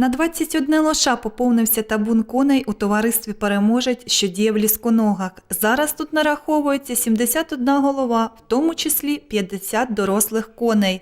На 21 лоша поповнився табун коней у товаристві «Переможець», що діє в Лісконогах. Зараз тут нараховується 71 голова, в тому числі 50 дорослих коней.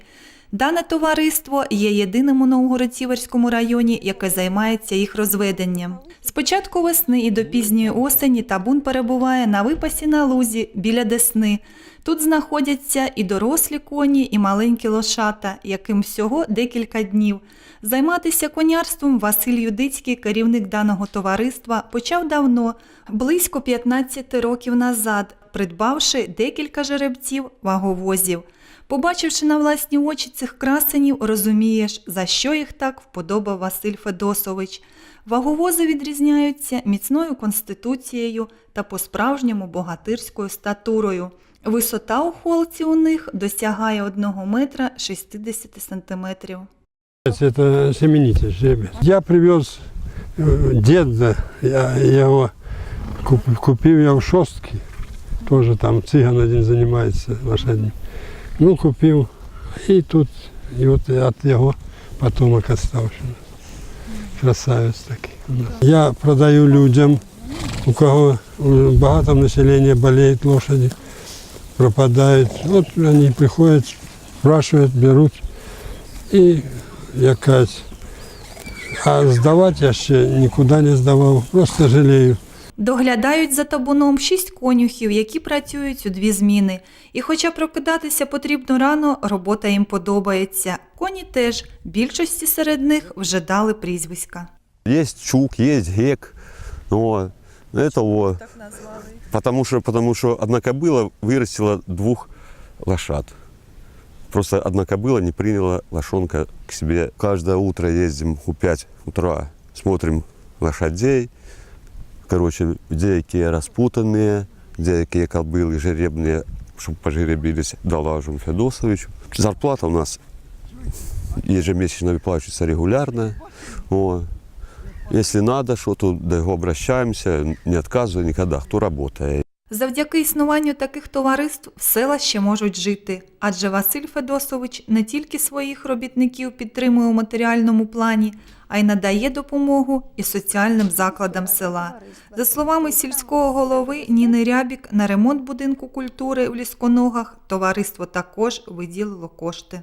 Дане товариство є єдиним у Новгород-Сіверському районі, яке займається їх розведенням. З початку весни і до пізньої осені табун перебуває на випасі на лузі біля Десни. Тут знаходяться і дорослі коні, і маленькі лошата, яким всього декілька днів. Займатися конярством Василь Юдицький, керівник даного товариства, почав давно, близько 15 років назад, придбавши декілька жеребців ваговозів. Побачивши на власні очі цих красенів, розумієш, за що їх так вподобав Василь Федосович. Ваговози відрізняються міцною конституцією та по-справжньому богатирською статурою. Висота у холці у них досягає 1 метра 60 сантиметрів. Это семенитель, жеребец. Я привез э, деда, я его куп- купив я в шостки, тоже там цыган один занимается лошадьми. Ну, купив, і тут, і от от його потомок остався. Красавець такий. Я продаю людям, у кого багато населення болеет лошади, пропадають. От вони приходять, спрашивают, беруть. І якась. А здавати я ще нікуди не здавав, просто жалію. Доглядають за табуном шість конюхів, які працюють у дві зміни. І хоча прокидатися потрібно рано, робота їм подобається. Коні теж, більшості серед них вже дали прізвиська. Есть чук, есть гек. Вот. Это вот. Потому что, потому что одна кобыла вырастила двух лошад. Просто одна кобыла не приняла лошонка к себе. Каждое утро ездим у 5 утра, смотрим лошадей. Короче, деякие распутанные, деякие кобылы жеребные, чтобы пожеребились, доложим Федосовичу. Зарплата у нас ежемесячно выплачивается регулярно. Вот. Если надо, что-то до него обращаемся, не отказываю никогда, кто работает. Завдяки існуванню таких товариств в села ще можуть жити, адже Василь Федосович не тільки своїх робітників підтримує у матеріальному плані, а й надає допомогу і соціальним закладам села. За словами сільського голови Ніни Рябік, на ремонт будинку культури в Лісконогах товариство також виділило кошти.